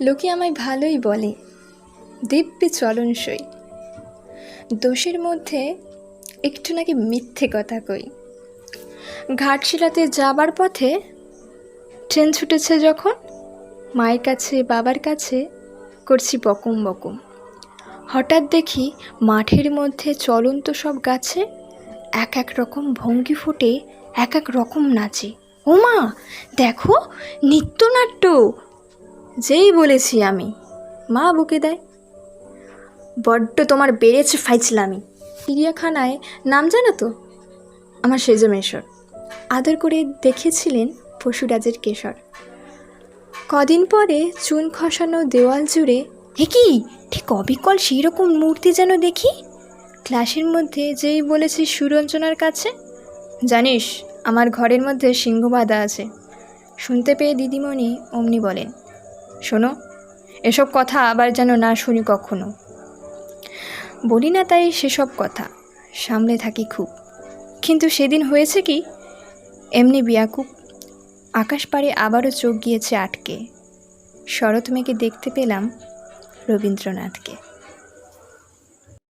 লোকে আমায় ভালোই বলে। দিব্যি চলনসই। দোষের মধ্যে একটু নাকি মিথ্যে কথা কই। ঘাটশিলাতে যাবার পথে ট্রেন ছুটেছে যখন, মায়ের কাছে, বাবার কাছে করছি বকুম বকুম। হঠাৎ দেখি মাঠের মধ্যে চলন্ত সব গাছে এক এক রকম ভঙ্গি ফুটে এক এক রকম নাচে। ওমা, দেখো, নৃত্যনাট্য! যেই বলেছি আমি, মা বুকে দেয়। বড্ড তোমার বেড়েছে ফাইজলামি। চিড়িয়াখানায় নাম জানো তো? আমার সেজমেশ্বর আদর করে দেখেছিলেন পশুরাজের কেশর। কদিন পরে চুন খসানো দেওয়াল জুড়ে হে কি? ঠিক অবিকল সেই রকম মূর্তি যেন দেখি? ক্লাসের মধ্যে যেই বলেছি সুরঞ্জনার কাছে, জানিস, আমার ঘরের মধ্যে সিংহ বাঁধা আছে। শুনতে পেয়ে দিদিমণি অমনি বলেন শোনো, এসব কথা আবার যেন না শুনি কখনো। বলি না তাই সেসব কথা, সামলে থাকি খুব। কিন্তু সেদিন হয়েছে কি, এমনি বিয়াকুব আকাশ পাড়ে আবারও চোখ গিয়েছে আটকে। শরৎ মেঘে দেখতে পেলাম রবীন্দ্রনাথকে।